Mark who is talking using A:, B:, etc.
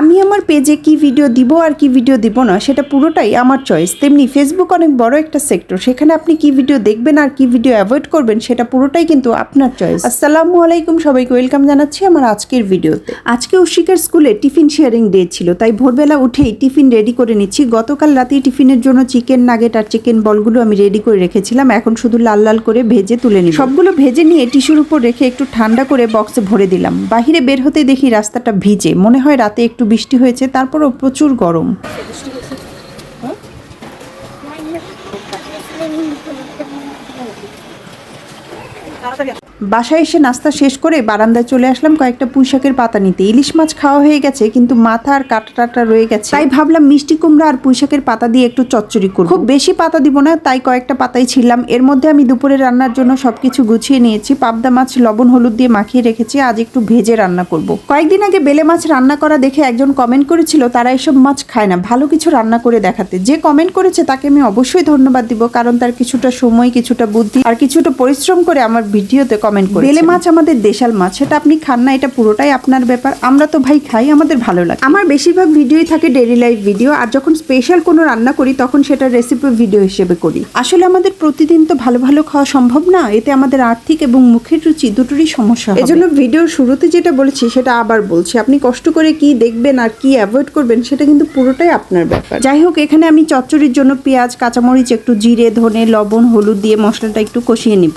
A: আমি আমার পেজে কি ভিডিও দিব আর কি ভিডিও দিব না, সেটা পুরোটাই আমার চয়েস তেমনি ফেসবুক অনেক বড় একটা সেক্টর সেখানে আপনি কি ভিডিও দেখবেন আর কি ভিডিও অ্যাভয়েড করবেন, সেটা পুরোটাই কিন্তু আপনার চয়েস আসসালামু আলাইকুম সবাইকে ওয়েলকাম জানাচ্ছি আমার আজকের ভিডিওতে আজকে অশিকার স্কুলে টিফিন শেয়ারিং ডে ছিল, তাই ভোরবেলা উঠেই টিফিন রেডি করে নিচ্ছি। গতকাল রাতে টিফিনের জন্য চিকেন নাগেট আর চিকেন বলগুলো আমি রেডি করে রেখেছিলাম, এখন শুধু লাল লাল করে ভেজে তুলে নিই সবগুলো ভেজে নিয়ে টিস্যুর উপর রেখে একটু ঠান্ডা করে বক্সে ভরে দিলাম। বাহিরে বের হতে দেখি রাস্তাটা ভিজে, মনে হয় রাতে একটু বৃষ্টি হয়েছে তারপরও প্রচুর গরম। বাসায় এসে নাস্তা শেষ করে বারান্দায় চলে আসলাম কয়েকটা পুঁইশাকের পাতা নিতে। ইলিশ মাছ খাওয়া হয়ে গেছে, কিন্তু মাথা আর কাটা টাটা রয়ে গেছে। তাই ভাবলাম মিষ্টি কুমড়া আর পুঁইশাকের পাতা দিয়ে একটু চচ্চড়ি করব। খুব বেশি পাতা দিব না, তাই কয়েকটা পাতাই ছিলাম এর মধ্যে আমি দুপুরে রান্নার জন্য সবকিছু গুছিয়ে নিয়েছি। পাবদা মাছ, লবণ, হলুদ দিয়ে মাখিয়ে রেখেছি। আজ একটু ভেজে রান্না করব। কয়েকদিন আগে বেলে মাছ রান্না করা দেখে একজন কমেন্ট করেছিল, তারা এসব মাছ খায় না, ভালো কিছু রান্না করে দেখাতে। যে কমেন্ট করেছে তাকে আমি অবশ্যই ধন্যবাদ দিব, কারণ তার কিছুটা সময়, কিছুটা বুদ্ধি আর কিছুটা পরিশ্রম করে আমার ভিডিওতে কমেন্ট করে বেলে মাছ আমাদের দেশাল মাছ সেটা আপনি খান না এটা পুরোটাই আপনার ব্যাপার। আমরা তো ভাই খাই আমাদের ভালো লাগে। আমার বেশিরভাগ ভিডিওই থাকে ডেইলি লাইফ ভিডিও আর যখন স্পেশাল কোনো রান্না করি তখন সেটা রেসিপি ভিডিও হিসেবে করি। আসলে আমাদের প্রতিদিন তো ভালো ভালো খাওয়া সম্ভব না এতে আমাদের আর্থিক এবং মুখের রুচি দুটোরই সমস্যা এজন্য ভিডিওর শুরুতে যেটা বলেছি সেটা আবার বলছি। আপনি কষ্ট করে কি দেখবেন আর কি অ্যাভয়েড করবেন সেটা কিন্তু পুরোটাই আপনার ব্যাপার। যাই হোক এখানে আমি চচ্চড়ির জন্য পেঁয়াজ কাঁচামরিচ একটু জিরে ধনে লবণ হলুদ দিয়ে মশলাটা একটু কষিয়ে নিব।